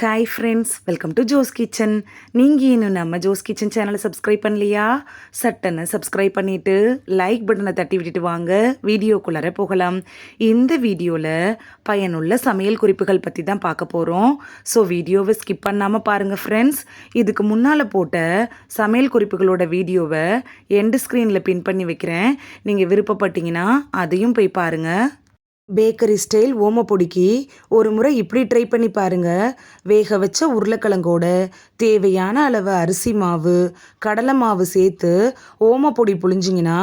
Hi friends welcome to Jo's kitchen நீங்கள் இன்னும் நம்ம ஜோஸ் கிச்சன் சேனலை சப்ஸ்கிரைப் பண்ணலையா? சட்டனை சப்ஸ்கிரைப் பண்ணிவிட்டு லைக் பட்டனை தட்டி விட்டுட்டு வாங்க. வீடியோக்குள்ளார போகலாம். இந்த வீடியோவில் பயனுள்ள சமையல் குறிப்புகள் பற்றி தான் பார்க்க போகிறோம் ஸோ வீடியோவை ஸ்கிப் பண்ணாமல் பாருங்கள் ஃப்ரெண்ட்ஸ் இதுக்கு முன்னால் போட்ட சமையல் குறிப்புகளோட வீடியோவை எண்டு ஸ்க்ரீனில் பின் பண்ணி வைக்கிறேன். நீங்கள் விருப்பப்பட்டீங்கன்னா அதையும் போய் பாருங்கள் பேக்கரி ஸ்டைல் ஓமப்பொடிக்கு ஒரு முறை இப்படி ட்ரை பண்ணி பாருங்க. வேக வச்ச உருளைக்கிழங்கோட தேவையான அளவு அரிசி மாவு கடலை மாவு சேர்த்து ஓமப்பொடி புழிஞ்சிங்கன்னா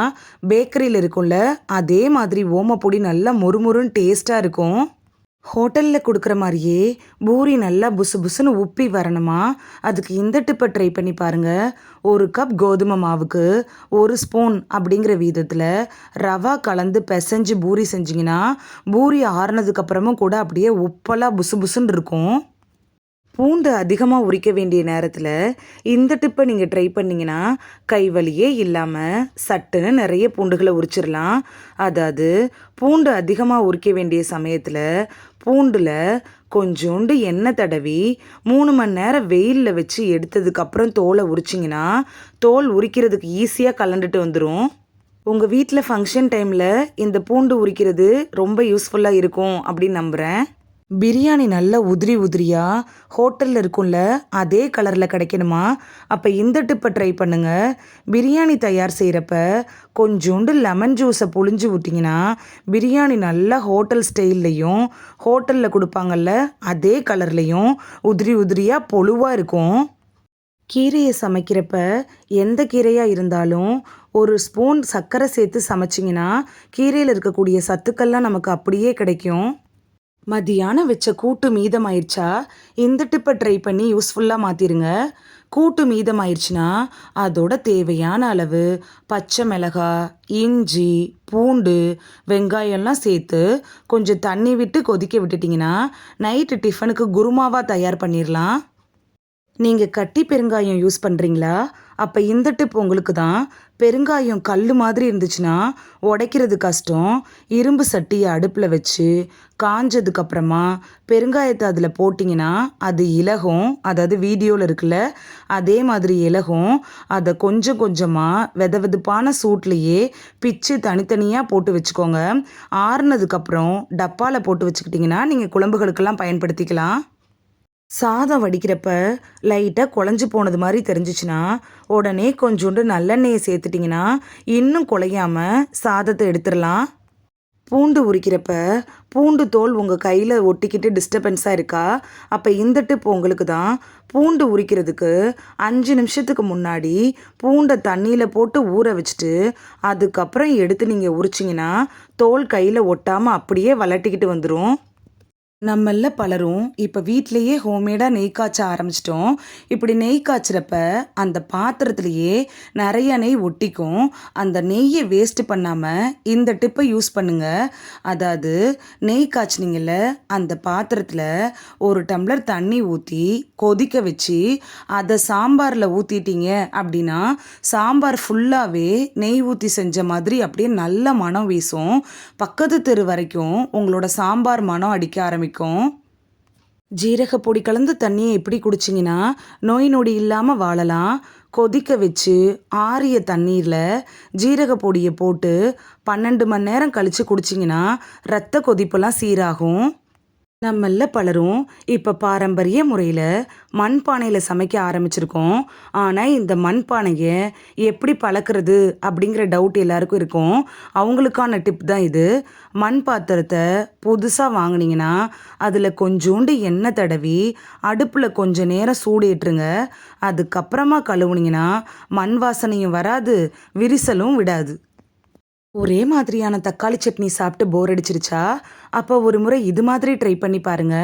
பேக்கரியில் இருக்கும்ல அதே மாதிரி ஓமப்பொடி நல்லா மொறுமொறுன்னு டேஸ்ட்டாக இருக்கும். ஹோட்டலில் கொடுக்குற மாதிரியே பூரி நல்லா புசு புசுன்னு உப்பி வரணுமா? அதுக்கு இந்த டிப்பை ட்ரை பண்ணி பாருங்கள் ஒரு கப் கோதுமை மாவுக்கு ஒரு ஸ்பூன் அப்படிங்கிற வீதத்தில் ரவா கலந்து பிசைஞ்சு பூரி செஞ்சிங்கன்னா பூரி ஆறுனதுக்கப்புறமும் கூட அப்படியே உப்பெல்லாம் புசு புசுன்னு இருக்கும். பூண்டு அதிகமாக உரிக்க வேண்டிய நேரத்தில் இந்த டிப்பை நீங்கள் ட்ரை பண்ணிங்கன்னா கை வலியே இல்லாமல் சட்டுன்னு நிறைய பூண்டுகளை உரிச்சிடலாம் அதாவது பூண்டு அதிகமாக உரிக்க வேண்டிய சமயத்தில் பூண்டில் கொஞ்சோண்டு எண்ணெய் தடவி மூணு மணி நேரம் வெயிலில் வச்சு எடுத்ததுக்கப்புறம் தோலை உரிச்சிங்கன்னா தோல் உரிக்கிறதுக்கு ஈஸியாக கலண்டுட்டு வந்துடும் உங்கள் வீட்டில் ஃபங்க்ஷன் டைமில் இந்த பூண்டு உரிக்கிறது ரொம்ப யூஸ்ஃபுல்லாக இருக்கும் அப்படின்னு நம்புகிறேன் பிரியாணி நல்ல உதிரி உதிரியாக ஹோட்டலில் இருக்கும்ல அதே கலரில் கிடைக்கணுமா? அப்போ இந்த டிப்பை ட்ரை பண்ணுங்கள் பிரியாணி தயார் செய்கிறப்ப கொஞ்சோண்டு லெமன் ஜூஸை புழிஞ்சு விட்டிங்கன்னா பிரியாணி நல்லா ஹோட்டல் ஸ்டைல்லையும் ஹோட்டலில் கொடுப்பாங்கல்ல அதே கலர்லேயும் உதிரி உதிரியாக பொழுவாக இருக்கும். கீரையை சமைக்கிறப்ப எந்த கீரையாக இருந்தாலும் ஒரு ஸ்பூன் சர்க்கரை சேர்த்து சமைச்சிங்கன்னா கீரையில் இருக்கக்கூடிய சத்துக்கள்லாம் நமக்கு அப்படியே கிடைக்கும். மதியானம் வச்ச கூட்டு மீதமாயிருச்சா? இந்த டிப்பை ட்ரை பண்ணி யூஸ்ஃபுல்லாக மாற்றிருங்க கூட்டு மீதமாயிருச்சுன்னா அதோட தேவையான அளவு பச்சை மிளகாய் இஞ்சி பூண்டு வெங்காயம்லாம் சேர்த்து கொஞ்சம் தண்ணி விட்டு கொதிக்க விட்டுட்டிங்கன்னா நைட்டு டிஃபனுக்கு குருமாவாக தயார் பண்ணிடலாம் நீங்கள் கட்டி பெருங்காயம் யூஸ் பண்ணுறீங்களா அப்போ இந்த டிப் உங்களுக்கு தான். பெருங்காயம் கல் மாதிரி இருந்துச்சுன்னா உடைக்கிறது கஷ்டம். இரும்பு சட்டியை அடுப்பில் வச்சு காஞ்சதுக்கப்புறமா பெருங்காயத்தை அதில் போட்டிங்கன்னா அது இலகும். அதாவது வீடியோவில் இருக்குல்ல அதே மாதிரி இலகும். அதை கொஞ்சம் கொஞ்சமாக வெத வெதுப்பான சூட்லேயே பிச்சு தனித்தனியாக போட்டு வச்சுக்கோங்க. ஆறுனதுக்கப்புறம் டப்பாவில் போட்டு வச்சுக்கிட்டிங்கன்னா நீங்கள் குழம்புகளுக்கெல்லாம் பயன்படுத்திக்கலாம். சாதம் வடிக்கிறப்ப லைட்டாக குழஞ்சி போனது மாதிரி தெரிஞ்சிச்சுன்னா உடனே கொஞ்சோண்டு நல்லெண்ணெயை சேர்த்துட்டிங்கன்னா இன்னும் குலையாம சாதத்தை எடுத்துடலாம். பூண்டு உரிக்கிறப்ப பூண்டு தோல் உங்கள் கையில் ஒட்டிக்கிட்டு டிஸ்டர்பன்ஸாக இருக்கா? அப்போ இந்த டிப் உங்களுக்கு தான். பூண்டு உரிக்கிறதுக்கு அஞ்சு நிமிஷத்துக்கு முன்னாடி பூண்டை தண்ணியில் போட்டு ஊற வச்சுட்டு அதுக்கப்புறம் எடுத்து நீங்கள் உரிச்சிங்கன்னா தோல் கையில் ஒட்டாமல் அப்படியே வளட்டிக்கிட்டு வந்துடும் நம்மள பலரும் இப்போ வீட்டிலையே ஹோம்மேடாக நெய் காய்ச்ச ஆரம்பிச்சிட்டோம். இப்படி நெய் காய்ச்சிறப்ப அந்த பாத்திரத்துலேயே நிறைய நெய் ஒட்டிக்கும். அந்த நெய்யை வேஸ்ட் பண்ணாமல் இந்த டிப்பை யூஸ் பண்ணுங்க. அதாவது நெய் காய்ச்சினீங்கள அந்த பாத்திரத்தில் ஒரு டம்ளர் தண்ணி ஊற்றி கொதிக்க வச்சு அதை சாம்பாரில் ஊற்றிட்டீங்க அப்படின்னா சாம்பார் ஃபுல்லாகவே நெய் ஊற்றி செஞ்ச மாதிரி அப்படியே நல்ல மனம் வீசும். பக்கத்து தெரு வரைக்கும் உங்களோட சாம்பார் மனம் அடிக்க ஆரம்பிக்கும். ஆரம்பிக்கும். ஜீரக பொடி கலந்து தண்ணியை எப்படி குடிச்சிங்கன்னா நோய் நொடி இல்லாமல் வாழலாம். கொதிக்க வச்சு ஆறிய தண்ணீரில் ஜீரக பொடியை போட்டு பன்னெண்டு மணி நேரம் கழித்து குடிச்சிங்கன்னா ரத்த கொதிப்பெல்லாம் சீராகும். நம்மள பலரும் இப்போ பாரம்பரிய முறையில் மண்பானையில் சமைக்க ஆரம்பிச்சிருக்கோம். ஆனால் இந்த மண்பானையை எப்படி பழக்கிறது அப்படிங்கிற டவுட் எல்லாருக்கும் இருக்கும். அவங்களுக்கான டிப் தான் இது. மண் பாத்திரத்தை புதுசாக வாங்கினீங்கன்னா அதில் கொஞ்சோண்டு எண்ணெய் தடவி அடுப்பில் கொஞ்சம் நேரம் சூடேற்றுங்க. அதுக்கப்புறமா கழுவுனீங்கன்னா மண் வாசனையும் வராது விரிசலும் விடாது. ஒரே மாதிரியான தக்காளி சட்னி சாப்பிட்டு போர் அடிச்சிருச்சா? அப்போ ஒரு முறை இது மாதிரி ட்ரை பண்ணி பாருங்க.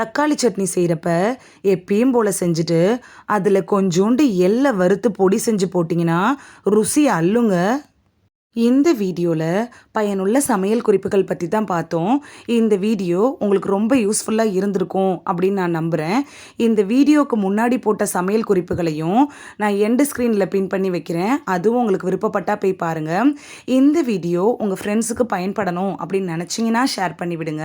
தக்காளி சட்னி செய்கிறப்ப எப்பயும் போல் செஞ்சுட்டு அதில் கொஞ்சோண்டு எல்லை வறுத்து பொடி செஞ்சு போட்டிங்கன்னா ருசி அள்ளுங்க. இந்த வீடியோவில் பயனுள்ள சமையல் குறிப்புகள் பற்றி தான் பார்த்தோம். இந்த வீடியோ உங்களுக்கு ரொம்ப யூஸ்ஃபுல்லாக இருந்திருக்கும் அப்படின்னு நான் நம்புகிறேன் இந்த வீடியோவுக்கு முன்னாடி போட்ட சமையல் குறிப்புகளையும் நான் எண்டு ஸ்க்ரீனில் பின் பண்ணி வைக்கிறேன். அதுவும் உங்களுக்கு விருப்பப்பட்டால் போய் பாருங்கள் இந்த வீடியோ உங்கள் ஃப்ரெண்ட்ஸுக்கு பயன்படணும் அப்படின்னு நினச்சிங்கன்னா ஷேர் பண்ணிவிடுங்க